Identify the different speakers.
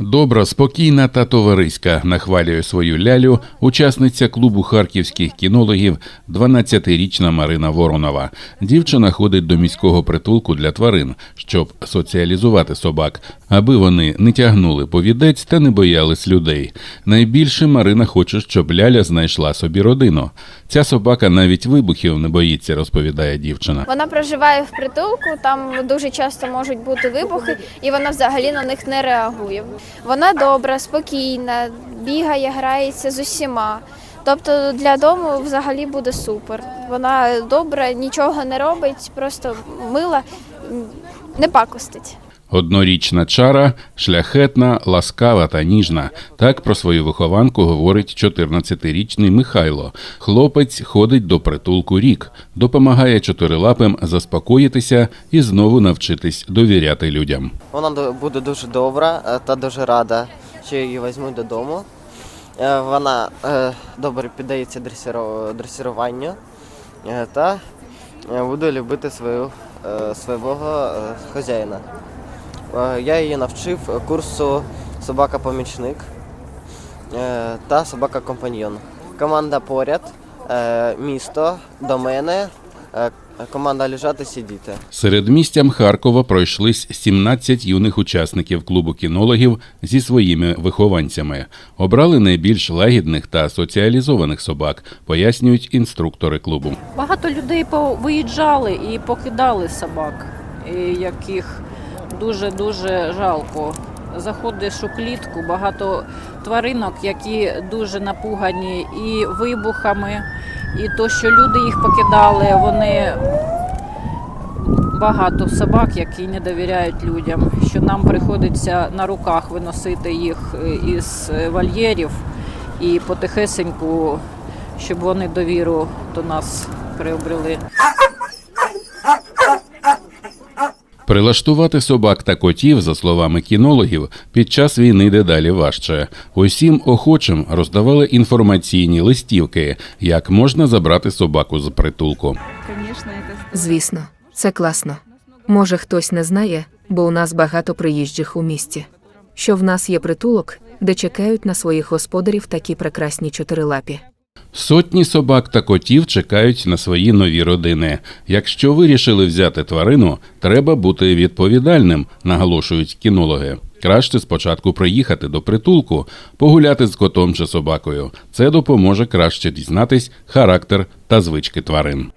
Speaker 1: Добра, спокійна та товариська нахвалює свою лялю учасниця клубу харківських кінологів, 12-річна Марина Воронова. Дівчина ходить до міського притулку для тварин, щоб соціалізувати собак, аби вони не тягнули повідець та не боялись людей. Найбільше Марина хоче, щоб ляля знайшла собі родину. Ця собака навіть вибухів не боїться, розповідає дівчина.
Speaker 2: Вона проживає в притулку, там дуже часто можуть бути вибухи, і вона взагалі на них не реагує. Вона добра, спокійна, бігає, грається з усіма. Тобто для дому взагалі буде супер. Вона добра, нічого не робить, просто мила, не пакостить.
Speaker 1: Однорічна чара шляхетна, ласкава та ніжна. Так про свою вихованку говорить 14-річний Михайло. Хлопець ходить до притулку рік, допомагає чотирилапим заспокоїтися і знову навчитись довіряти людям.
Speaker 3: Вона буде дуже добра е, та дуже рада, що її візьму додому. Е, Вона е, добре піддається дресиру- дресируванню та буде любити свою, свого хазяїна. Е, Я її навчив курсу собака-помічник е, та собака-компаньйон. Команда поряд, е, місто до мене, команда лежати сидіти.
Speaker 1: Серед містям Харкова пройшлись 17 юних учасників клубу кінологів зі своїми вихованцями. Обрали найбільш лагідних та соціалізованих собак, пояснюють інструктори клубу.
Speaker 4: Багато людей виїжджали і покидали собак, яких дуже-дуже жалко. Заходиш у клітку, багато тваринок, які дуже напугані і вибухами, і то, що люди їх покидали, вони багато собак, які не довіряють людям, що нам приходиться на руках виносити їх е, із е, вольєрів і потихесеньку, щоб вони довіру до нас приобрели.
Speaker 1: Прилаштувати собак та котів, за словами кінологів, під час війни дедалі важче. Усім охочим роздавали інформаційні листівки, як можна забрати собаку з притулку.
Speaker 5: Звісно, це класно. Може, хтось не знає, бо у нас багато приїжджих у місті. Що в нас є притулок, де чекають на своїх господарів такі прекрасні чотирилапі.
Speaker 1: Сотні собак та котів чекають на свої нові родини. Якщо вирішили взяти тварину, треба бути відповідальним, наголошують кінологи. Краще спочатку приїхати до притулку, погуляти з котом чи собакою. Це допоможе краще дізнатись характер та звички тварин.